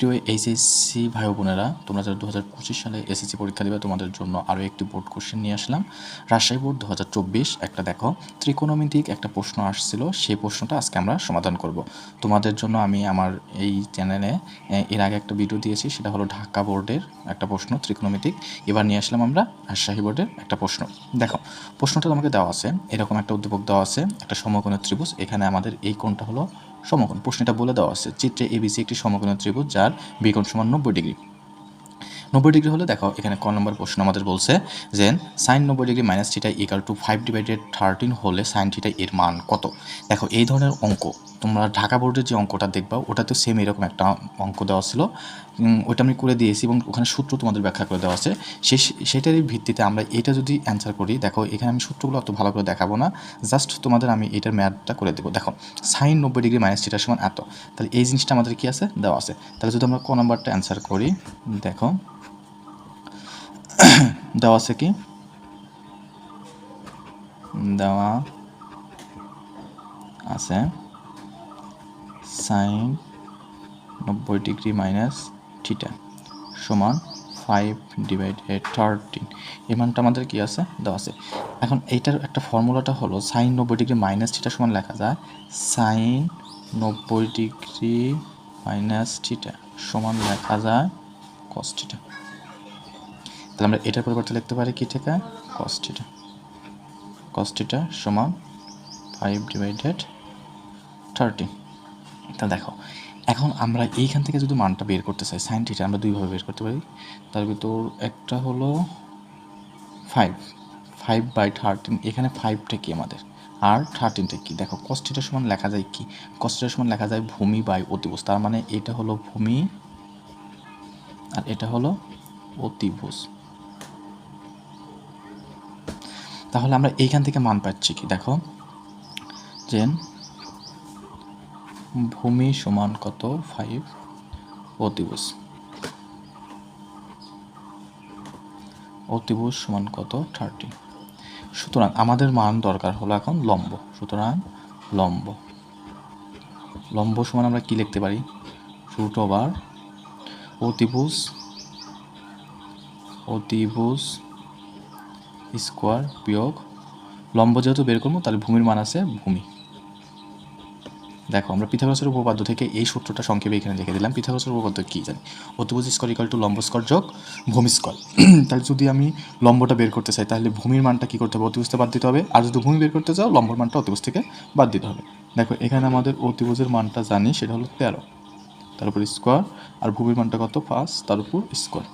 Все HSC ভাই বোনেরা তোমরা যারা দু হাজার পঁচিশ সালে এসএসসি পরীক্ষা দেবে, তোমাদের জন্য আরও একটি বোর্ড কোশ্চেন নিয়ে আসলাম। রাজশাহী বোর্ড দু হাজার চব্বিশ, একটা দেখো, ত্রিকোণমিতিক একটা প্রশ্ন আসছিল, সেই প্রশ্নটা আজকে আমরা সমাধান করব। তোমাদের জন্য আমি আমার এই চ্যানেলে এর আগে একটা ভিডিও দিয়েছি, সেটা হলো ঢাকা বোর্ডের একটা প্রশ্ন, ত্রিকোণমিতিক। এবার নিয়ে আসলাম আমরা রাজশাহী বোর্ডের একটা প্রশ্ন। দেখো, প্রশ্নটা তোমাকে দেওয়া আছে, এরকম একটা উদ্দীপক দেওয়া আছে, একটা সমকোণী ত্রিভুজ, এখানে আমাদের এই কোণটা হলো সমকোণ। প্রশ্নটা বলে দেওয়া আছে, চিত্রে এবিসি একটি সমকোণী ত্রিভুজ, যার বিকোণ সমান নব্বই ডিগ্রি। নব্বই ডিগ্রি হলে দেখো, এখানে ক নম্বর প্রশ্ন আমাদের বলছে যে সাইন নব্বই degree minus theta equal to five divided thirteen হলে সাইন থিটা এর মান কত? দেখো, এই ধরনের অঙ্ক, তোমরা ঢাকা বোর্ডের যে অঙ্কটা দেখবা ওটা তো সেম এরকম একটা অঙ্ক দেওয়া ছিল। ওটা আমি করে দিয়েছি এবং ওখানে সূত্র তোমাদের ব্যাখ্যা করে দেওয়া আছে। সে সেটারই ভিত্তিতে আমরা এটা যদি অ্যান্সার করি, দেখো এখানে আমি সূত্রগুলো অত ভালো করে দেখাবো না জাস্ট তোমাদের আমি এটার ম্যাথটা করে দেবো। দেখো সাইন নব্বই ডিগ্রি মাইনাস থিটার সমান এত। তাহলে এই জিনিসটা আমাদের কি আছে? দেওয়া আছে। তাহলে যদি আমরা ক নাম্বারটা অ্যান্সার করি, দেখো, দেওয়া আছে কি? দেওয়া আছে সাইন নব্বই ডিগ্রি মাইনাস থিটা সমান ফাইভ ডিভাইডেড থার্টিন। এই মানটা আমাদের কি আছে? দেওয়া আছে। এখন এইটার একটা ফর্মুলাটা হলো সাইন নব্বই ডিগ্রি মাইনাস থিটা সমান লেখা যায় সাইন নব্বই ডিগ্রি মাইনাস থিটা সমান লেখা যায় কস থিটা। তাহলে আমরা এটার পরিবর্তে লিখতে পারি কি থেকে? Cos theta. কস থিটা সমান ফাইভ ডিভাইডেড থার্টি তাহলে দেখো এখন আমরা এইখান থেকে যদি মানটা বের করতে চাই সাইন থিটা আমরা দুইভাবে বের করতে পারি। তার ভিতর একটা হলো ফাইভ ফাইভ বাই থার্টিন এখানে ফাইভটা কি আমাদের? আর থার্টিনটা কি? দেখো কস্টিটার সমান লেখা যায় কি? কস্টিটার সমান লেখা যায় ভূমি বাই অতিভুজ। তার মানে এটা হলো ভূমি আর এটা হলো অতিভুজ। তাহলে আমরা এইখান থেকে মান পাচ্ছি কি? দেখো যে ভূমি সমান কত? ফাইভ অতিভুজ অতিভুজ সমান কত? থার্টি সুতরাং আমাদের মান দরকার হলো এখন লম্ব। সুতরাং লম্ব। লম্ব সমান আমরা কি লিখতে পারি? রুট ওভার অতিভুজ অতিভুজ স্কোয়ার বিয়োগ। লম্ব যেহেতু বের করব, তাহলে ভূমির মান আছে ভূমি। দেখো, আমরা পিথাগোরাসের উপপাদ্য থেকে এই সূত্রটা সংক্ষেপে এখানে লিখে দিলাম। পিথাগোরাসের উপপাদ্য কী জানি? অতিভুজ স্কোয়ার ইকাল টু লম্ব স্কোয়ার যোগ ভূমি স্কোয়ার তাহলে যদি আমি লম্বটা বের করতে চাই, তাহলে ভূমির মানটা কী করতে হবে? অতিভুজতে বাদ দিতে হবে। আর যদি ভূমি বের করতে চাও, লম্বর মানটা অতিভুজ থেকে বাদ দিতে হবে। দেখো, এখানে আমাদের অতিভুজের মানটা জানি, সেটা হলো তেরো। তার উপর স্কোয়ার, আর ভূমির মানটা কত? পাঁচ। তার উপর স্কোয়ার।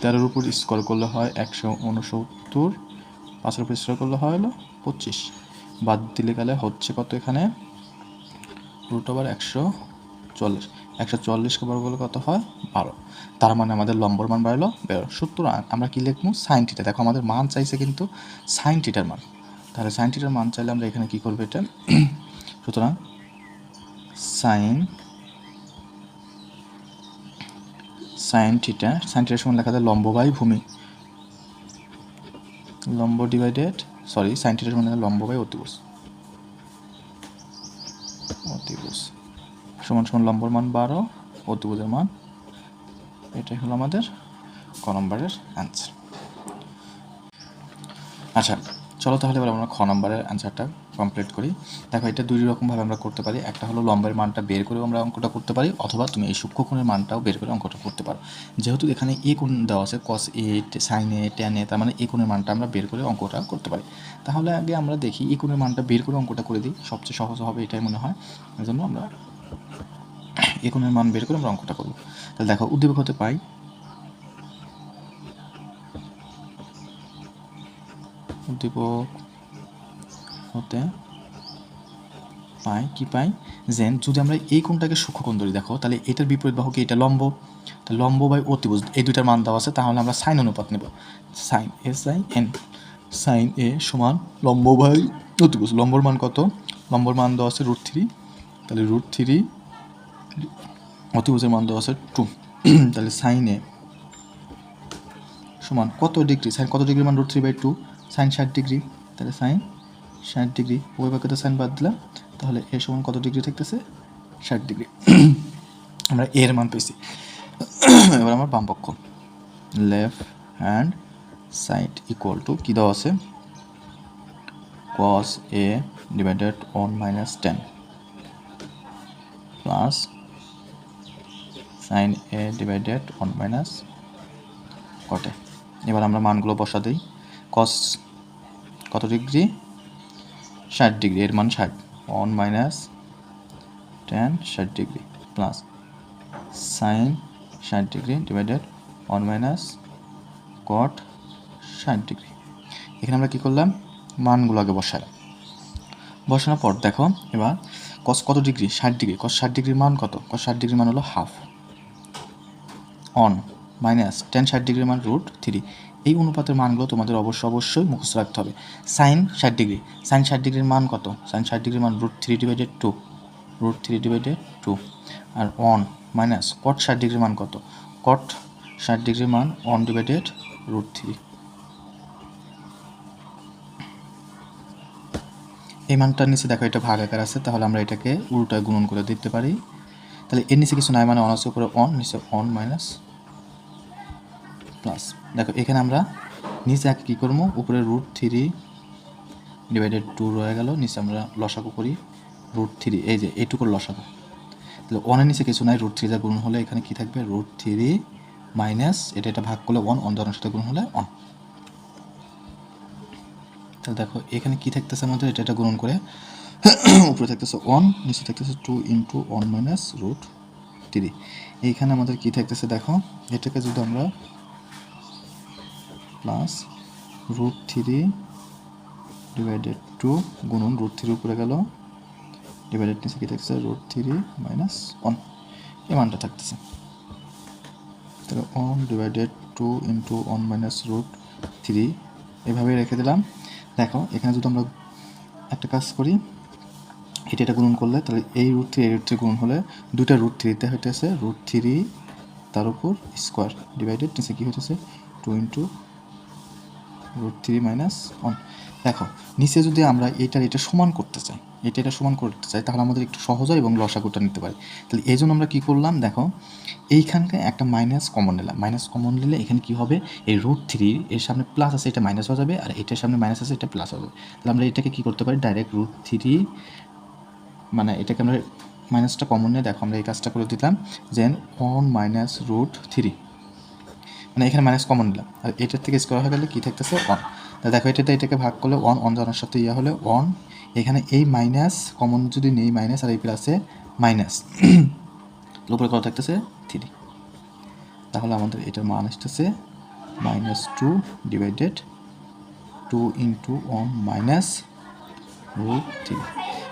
তেরোর উপর স্কোয়ার করলে হয় একশো উনসত্তর পাঁচের উপর স্কোয়ার করলে হয় হলো পঁচিশ। বাদ দিলে গেলে হচ্ছে কত এখানে? রুট ওভার একশো চল্লিশ। একশো চল্লিশকে বড় করলে কত হয়? বারো। তার মানে আমাদের লম্বর মান বাড়লো বেরো। সুতরাং আমরা কি লিখব? সাইন টিটা দেখো, আমাদের মান চাইছে কিন্তু সাইন টিটার মান। তাহলে সাইন টিটার মান চাইলে আমরা এখানে কি করব এটা? সুতরাং সাইন সাইন থিটা সাইন থিটার সমান লেখা যায় লম্ব বাই ভূমি। লম্ব ডিভাইডেড সরি সাইন থিটার সমান লেখা লম্ব বাই অতিভুজ অতিভুজ। সমান সমান লম্বর মান বারো, অতিভুজের মান। এটাই হলো আমাদের ক নম্বরের অ্যান্সার আচ্ছা চলো তাহলে এবার আমরা খ নম্বরের অ্যান্সারটা কমপ্লিট করি। দেখো, এটা দুই রকমভাবে আমরা করতে পারি। একটা হলো লম্বের মানটা বের করে আমরা অঙ্কটা করতে পারি, অথবা তুমি এই সূক্ষ্ম কোণের মানটাও বের করে অঙ্কটা করতে পারো। যেহেতু এখানে এ কোণ দেওয়া আছে কস এ সাইন এ তার মানে এ কোণের মানটা আমরা বের করে অঙ্কটা করতে পারি। তাহলে আগে আমরা দেখি, এ কোণের মানটা বের করে অঙ্কটা করে দিই। সবচেয়ে সহজ হবে এটাই মনে হয়। এই জন্য আমরা এ কোণের মান বের করে আমরা অঙ্কটা করব। তাহলে দেখো, উদ্দীপক হতে পাই। উদ্দীপক হতে পাই কি পাই জেন যদি আমরা এই কোণটাকে সূক্ষ্মকোণ ধরি, দেখো, তাহলে এটার বিপরীত বাহু কি এটা লম্ব, তো লম্ব বাই অতিভুজ, এই দুইটার মান দেওয়া আছে, তাহলে আমরা সাইন অনুপাত নেব। Sine S I N sine A সমান লম্ব বাই অতিভুজ। লম্বর মান কত? লম্বর মান দেওয়া আছে রুট থ্রি তাহলে রুট থ্রি অতিভুজের মান দেওয়া আছে টু তাহলে সাইন এ সমান কত ডিগ্রি সাইন কত ডিগ্রি মান root three by two sine ষাট ডিগ্রি তাহলে সাইন ষাট ডিগ্রি। উভয় পক্ষে সাইন বাদ দিলাম। তাহলে এ সমান কত ডিগ্রি থাকতেছে? ষাট ডিগ্রি। আমরা এর মান পেয়েছি। এবার আমার বাম পক্ষ। Left hand side equal to কী দেওয়া আছে? Cos a divided on minus 10 plus sin a divided on minus কটে। এবার আমরা মানগুলো বসা দিই। Cos কত ডিগ্রি? ষাট ডিগ্রি, এর মান ষাট। ওয়ান মাইনাস টেন, ষাট ডিগ্রি প্লাস সাইন, ষাট degree divided one minus cot, ষাট ডিগ্রি। এখানে আমরা কী করলাম? মানগুলো আগে বসালাম বসানোর পর দেখো, এবার কস কত ডিগ্রি? ষাট ডিগ্রি। কস ষাট ডিগ্রির মান কত? কস ষাট ডিগ্রির মান হলো হাফ। অন মাইনাস টেন ষাট ডিগ্রির মান রুট থ্রি এই অনুপাতের মানগুলো তোমাদের অবশ্য অবশ্যই মুখস্থ রাখতে হবে। সাইন ষাট ডিগ্রি। সাইন ষাট ডিগ্রির মান কত? সাইন ষাট ডিগ্রির মান root three divided two root three divided two আর অন মাইনাস কট ষাট ডিগ্রির মান কত? কট ষাট ডিগ্রির মান অন ডিভাইডেড রুট থ্রি এই মানটার নিচে দেখো, এটা ভাগ আকার আছে, তাহলে আমরা এটাকে উল্টায় গুণন করে দিতে পারি। তাহলে এর নিচে কিছু নাই মানে অন আছে উপরে অন নিচে অন মাইনাস প্লাস দেখো, এখানে আমরা নিচে আগে কী করব? উপরে রুট থ্রি ডিভাইডেড টু রয়ে গেল। নিচে আমরা লসাগু করি রুট থ্রি এই যে এইটুকুর লসাগু। তাহলে ওয়ানের নিচে কিছু নাই রুট থ্রি যা গুণ হলে এখানে কী থাকবে? রুট থ্রি মাইনাস এটা এটা ভাগ করলে ওয়ান অন ধরনের সাথে গুণ হলে অন তাহলে দেখো, এখানে কি থাকতেছে আমাদের? এটা এটা গুণন করে উপরে থাকতেছে ওয়ান নিচে থাকতেছে two into one minus root three এইখানে আমাদের কি থাকতেছে? দেখো, এটাকে যদি আমরা plus root three divided two গুণন রুট থ্রি উপরে গেল। ডিভাইডেড নিচে কি থাকছে? রুট থ্রি মাইনাস ওয়ান এই থাকতেছে। তাহলে one divided two into one minus root three এভাবে রেখে দিলাম। দেখো, এখানে যদি আমরা একটা কাজ করি, এটা এটা গুণন করলে, তাহলে এই রুট থ্রি এই রুট থ্রি গুণন হলে দুইটা রুট থ্রিতে হইতেছে রুট থ্রি তার উপর স্কোয়ার ডিভাইডেড নিচে কী হইতেছে? Two into root three minus one দেখো, নিচে যদি আমরা এটার এটা সমান করতে চাই, এটা এটা সমান করতে চাই, তাহলে আমাদের একটু সহজ হয় এবং লসাগুটা নিতে পারি। তাহলে এই জন্য আমরা কী করলাম, দেখো, এইখানকে একটা মাইনাস কমন নিলাম। মাইনাস কমন নিলে এখানে কী হবে? এই রুট থ্রি এর সামনে প্লাস আছে, এটা মাইনাস হয়ে যাবে, আর এটার সামনে মাইনাস আছে, এটা প্লাস হবে। তাহলে আমরা এটাকে কী করতে পারি? ডাইরেক্ট রুট থ্রি মানে এটাকে আমরা মাইনাসটা কমন নিয়ে, দেখো, আমরা এই কাজটা করে দিলাম। যেন ওয়ান মাইনাস রুট থ্রি মানে এখানে মাইনাস কমন নিলাম। আর এটার থেকে স্কোয়ার হয়ে গেলে কী থাকতেছে? ওয়ান তা দেখো, এটাতে এটাকে ভাগ করলে ওয়ান ওয়ান জানার সাথে ইয়া হলে ওয়ান এখানে এই মাইনাস কমন যদি নেই মাইনাস আর এই প্লাসে মাইনাস উপরে কত থাকতেছে? থ্রি তাহলে আমাদের এটার মান আসতেছে minus two divided two into one minus root three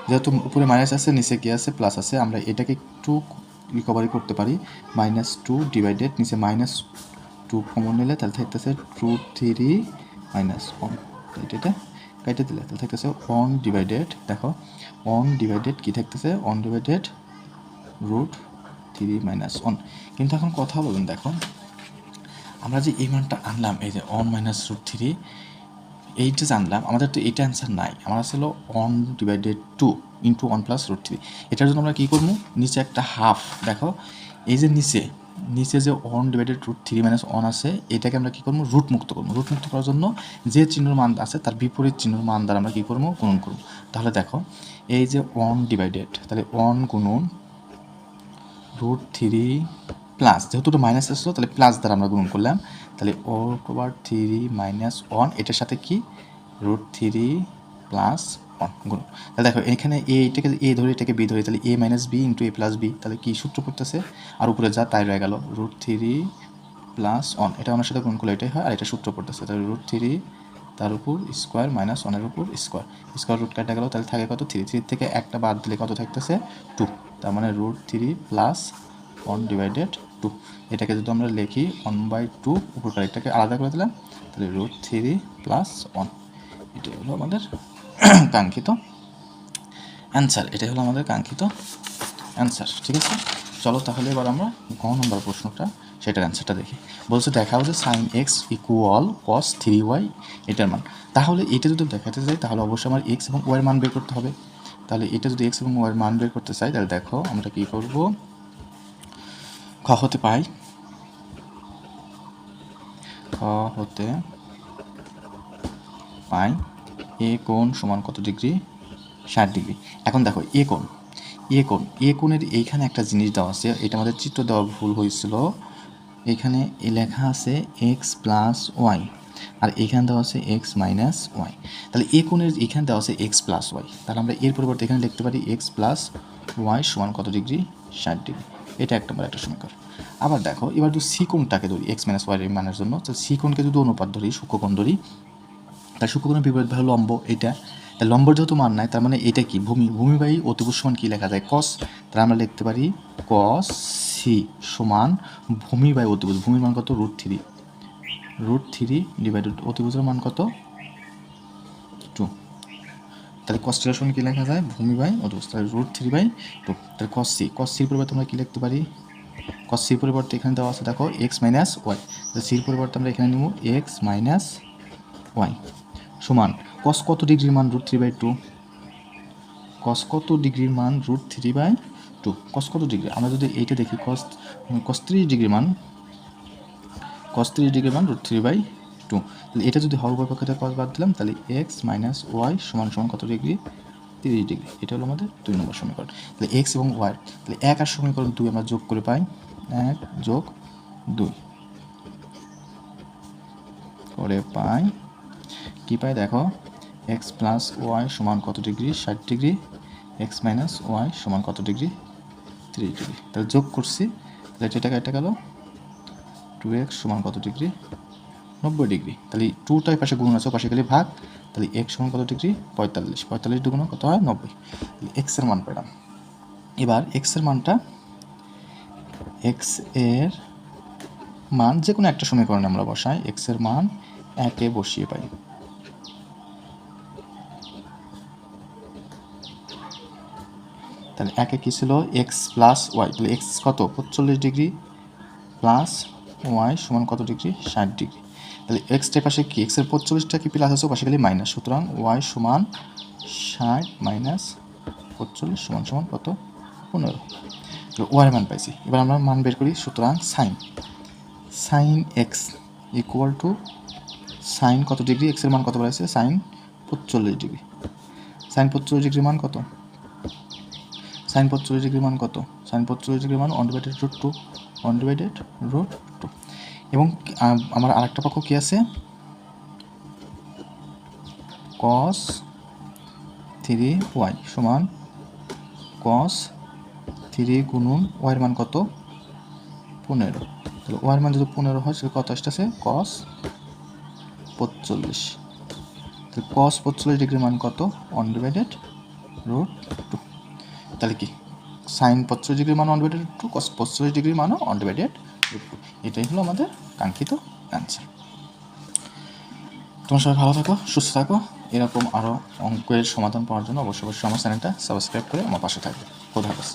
যেহেতু উপরে মাইনাস আছে, নিচে কি আছে? প্লাস আছে। আমরা এটাকে একটু রিকভারি করতে পারি। মাইনাস টু ডিভাইডেড নিচে মাইনাস টু কমন নিলে তাহলে থাকতেছে টু থ্রি মাইনাস ওয়ান এটা এটা কেটে দিলে, তাহলে থাকতেছে ওয়ান ডিভাইডেড দেখো ওয়ান ডিভাইডেড কী থাকতেছে? One divided root three minus one কিন্তু এখন কথা বলুন, দেখো, আমরা যে এই মানটা আনলাম, এই যে ওয়ান মাইনাস রুট থ্রি এইটা জানলাম, আমাদের তো এইটা অ্যান্সার নাই। আমার ছিল one divided two into one plus root three এটার জন্য আমরা কী করব? নিচে একটা হাফ দেখো, এই যে নিচে নিচে যে one divided root three minus one আছে, এটাকে আমরা কী করব? রুট মুক্ত করব। রুট মুক্ত করার জন্য যে চিহ্নর মান আছে, তার বিপরীত চিহ্নর মান দ্বারা আমরা কী করব? গুণন করব। তাহলে দেখো, এই যে ওয়ান ডিভাইডেড তাহলে ওয়ান গুণন রুট থ্রি প্লাস যেহেতু ওটা মাইনাস আসলো, তাহলে প্লাস দ্বারা আমরা গুণন করলাম। তাহলে ওভার থ্রি মাইনাস ওয়ান এটার সাথে কি? রুট থ্রি প্লাস ওয়ান গুণ। তাহলে দেখো, এখানে এ এটাকে, এ ধরে এটাকে বি ধরে, তাহলে A minus B into A plus B তাহলে কি সূত্র পড়তেছে? আর উপরে যা, তাই রয়ে গেল রুট থ্রি প্লাস ওয়ান এটা আমার সাথে গুণ করলে এটাই হয়, আর এটা সূত্র পড়তেছে, তাহলে রুট থ্রি তার উপর স্কোয়ার মাইনাস ওয়ানের উপর স্কোয়ার স্কোয়ার রুট কাটা গেল, তাহলে থাকে কত? থ্রি থ্রি থেকে একটা বাদ দিলে কত থাকতেছে? টু তার মানে root three plus one divided two এটাকে যদি আমরা লিখি ওয়ান বাই টু উপরকার এটাকে আলাদা করে দিলাম, তাহলে রুট থ্রি প্লাস ওয়ান এটাই হলো আমাদের কাঙ্ক্ষিত অ্যান্সার এটাই হলো আমাদের কাঙ্ক্ষিত অ্যান্সার ঠিক আছে? চলো তাহলে এবার আমরা গ নম্বর প্রশ্নটা, সেটার অ্যান্সারটা দেখি। বলছে দেখা হচ্ছে sine X equal cos three Y এটার মান। তাহলে এটা যদি দেখাতে চাই, তাহলে অবশ্যই আমার এক্স এবং ওয়াইয়ের মান বের করতে হবে। তাহলে এটা যদি এক্স এবং ওয়াইয়ের মান বের করতে চাই, তাহলে দেখো, আমরা কী করব? খ হতে পাই। খ হতে পাই। এ কোণ সমান কত ডিগ্রি? ষাট ডিগ্রি। এখন দেখো এ কোণ। এ কোণ। এ কোণের এইখানে একটা জিনিস দেওয়া আছে, এটা আমাদের চিত্র দেওয়া ভুল হয়েছিল। এখানে লেখা আছে এক্স প্লাস ওয়াই আর এখানে দেওয়া আছে এক্স মাইনাস ওয়াই তাহলে এ কোণের এখানে দেওয়া আছে এক্স প্লাস ওয়াই তাহলে আমরা এর পরিবর্তে এখানে লিখতে পারি এক্স প্লাস ওয়াই সমান কত ডিগ্রি? ষাট ডিগ্রি। এটা এক নম্বর একটা সমীকরণ। আবার দেখো, এবার যদি সি কোণটাকে ধরি এক্স মাইনাস ওয়াই মানের জন্য। তো সি কোণকে যদি অনুপাত ধরি, সূক্ষ্মকোণ ধরি তার সূক্ষ্মকোণের বিপরীত ভালো লম্ব, এটা। তার লম্বর যেহেতু মান নাই, তার মানে এটা কি? ভূমি ভূমি বাই অতিভুজ সমান কী লেখা যায়? কস তাহলে আমরা লিখতে পারি কস সি সমান ভূমি বাই অতিভুজ। ভূমির মান কত? Root three root three divided অতিভুজের মান কত? টু তাহলে কস্টের সমান কী লেখা যায়? ভূমি বাই অতিভুজ। তাহলে রুট থ্রি বাই টু তাহলে কস সি কস সির পরিবর্তে আমরা কী লিখতে পারি? কস সির পরিবর্তে এখানে দেওয়া আছে, দেখো এক্স মাইনাস ওয়াই সির পরিবর্তে আমরা এখানে নিব এক্স মাইনাস ওয়াই সমান কস কত ডিগ্রির মান root three by two cos কত ডিগ্রির মান root three by two cos কত ডিগ্রি? আমরা যদি এইটা দেখি কস কস ত্রিশ ডিগ্রির মান কস ত্রিশ ডিগ্রির মান রুট থ্রি বাই টু তাহলে এটা যদি হর পক্ষে কস বাদ দিলাম, তাহলে এক্স মাইনাস ওয়াই সমান সমান কত ডিগ্রি? তিরিশ ডিগ্রি। এটা হলো আমাদের দুই নম্বর সমীকরণ। তাহলে এক্স এবং ওয়াই তাহলে এক আর সমীকরণ দুই আমরা যোগ করে পাই, এক যোগ দুই। করে পাই কী পাই? দেখো এক্স প্লাস ওয়াই সমান কত ডিগ্রি? ষাট ডিগ্রি। এক্স মাইনাস ওয়াই সমান কত ডিগ্রি? তিরিশ ডিগ্রি। তাহলে যোগ করছি, তাহলে এটা এটা গেল টু এক্স সমান কত ডিগ্রি? নব্বই ডিগ্রি। তাহলে টুটাই পাশে গুণ আছে পাশে গেলে ভাগ। তাহলে এক্স সমান কত ডিগ্রি? পঁয়তাল্লিশ। পঁয়তাল্লিশ দুগুণ কত হয়? নব্বই। তাহলে এক্সের মান পেলাম। এবার এক্সের মানটা এক্সের মান যে কোনো একটা সমীকরণে আমরা বসাই এক্সের মান একে বসিয়ে পাই। তাহলে একে কী ছিল? এক্স প্লাস ওয়াই তাহলে এক্স কত? পঁচল্লিশ ডিগ্রি প্লাস ওয়াই সমান কত ডিগ্রি? ষাট ডিগ্রি। তাহলে এক্সটার পাশে কি? এক্সের পঁচল্লিশটা কি প্লাস আছে? পাশে গেলে মাইনাস সুতরাং ওয়াই সমান ষাট মাইনাস পঁচল্লিশ সমান সমান কত? পনেরো। তাহলে ওয়াই মান পাইছি। এবার আমরা মান বের করি। সুতরাং sine sine X equal to sine কত ডিগ্রি? এক্সের মান কত বাড়াইছে? সাইন পঁচল্লিশ ডিগ্রি। সাইন পঁচল্লিশ ডিগ্রির মান কত? সাইন পঁচল্লিশ ডিগ্রি মান কত? সাইন পঁচল্লিশ ডিগ্রি মান one divided root two one divided root two এবং আম- আমার আরেকটা পক্ষ কী আছে? কস থ্রি ওয়াই সমান কস থ্রি গুণন ওয়াইয়ের মান কত? পনেরো। তাহলে ওয়াইয়ের মান যদি পনেরো হয়, সেটা কত আসতেছে? কস পঁচল্লিশ তাহলে কস পঁচল্লিশ ডিগ্রির মান কত? ওয়ান ডিভাইডেড রুট টু তাহলে কি? সাইন পঁচিশ ডিগ্রি মান ওয়ান টু কস পঁচিশ ডিগ্রি মানও ওয়ান টু এটাই হলো আমাদের কাঙ্ক্ষিত অ্যান্সার তোমার সবাই ভালো থাকো, সুস্থ থাকো। এরকম আরও অঙ্কের সমাধান পাওয়ার জন্য অবশ্যই অবশ্যই আমার চ্যানেলটা সাবস্ক্রাইব করে আমার পাশে থাকবে। খোদা হাফেজ।